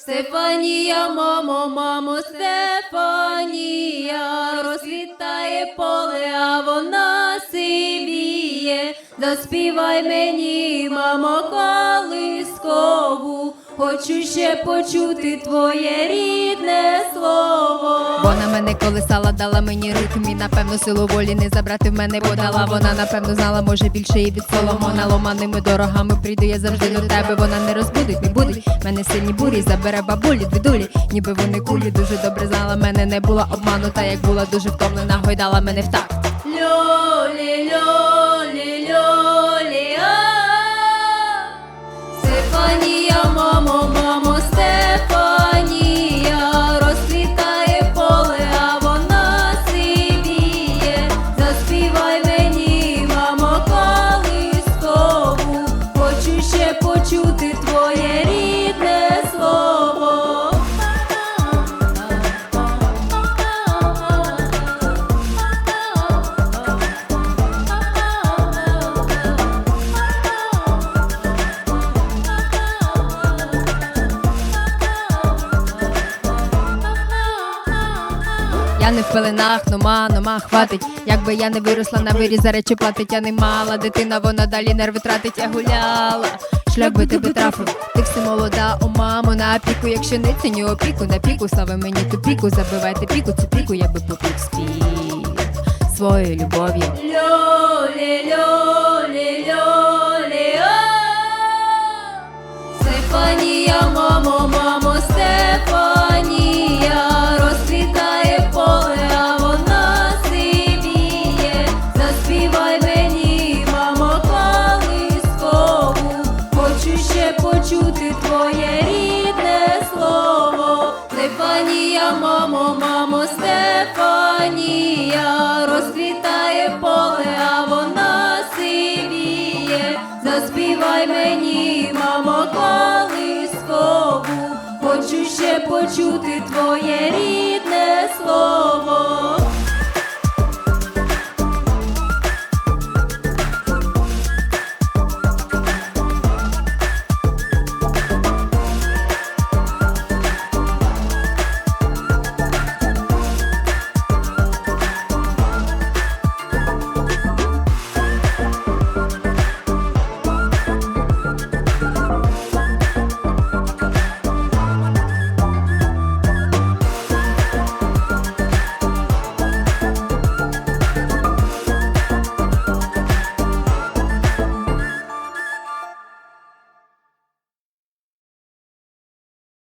Стефанія, мамо, мамо, Стефанія, розлітає поле, а вона сивіє. Заспівай мені, мамо, колискову, хочу ще почути твоє рідне слово. Вона мене колесала, дала мені ритм і напевно силу волі не забрати в мене подала. Вона напевно знала, може більше і від Соломона. Ломаними дорогами прийду я завжди до тебе. Вона не розбудить, не будить. Мене сильні бурі забере бабулі, дві дулі. Ніби вони кулі дуже добре знала. Мене не була обманута, як була дуже втомлена, гойдала мене в такт. Льолі, льолі, льолі, а. Стефанія, Я не в пеленах, нома, нома, хватить. Якби я не виросла на вирі, за речі платить, я не мала. Дитина, вона далі нерви тратить, я гуляла. Шлях би тебе трафив, ти все молода, о мамо, на опіку, якщо не ціню опіку, на піку, слави мені ту піку, забивайте піку, цю піку, я би попік спів своєю любов'ю. Льолі, льолі, хочу ще почути твоє рідне слово. Стефанія, мамо, мамо, Стефанія, розквітає поле, а вона сивіє. Заспівай мені, мамо, колискову, хочу ще почути твоє рідне слово.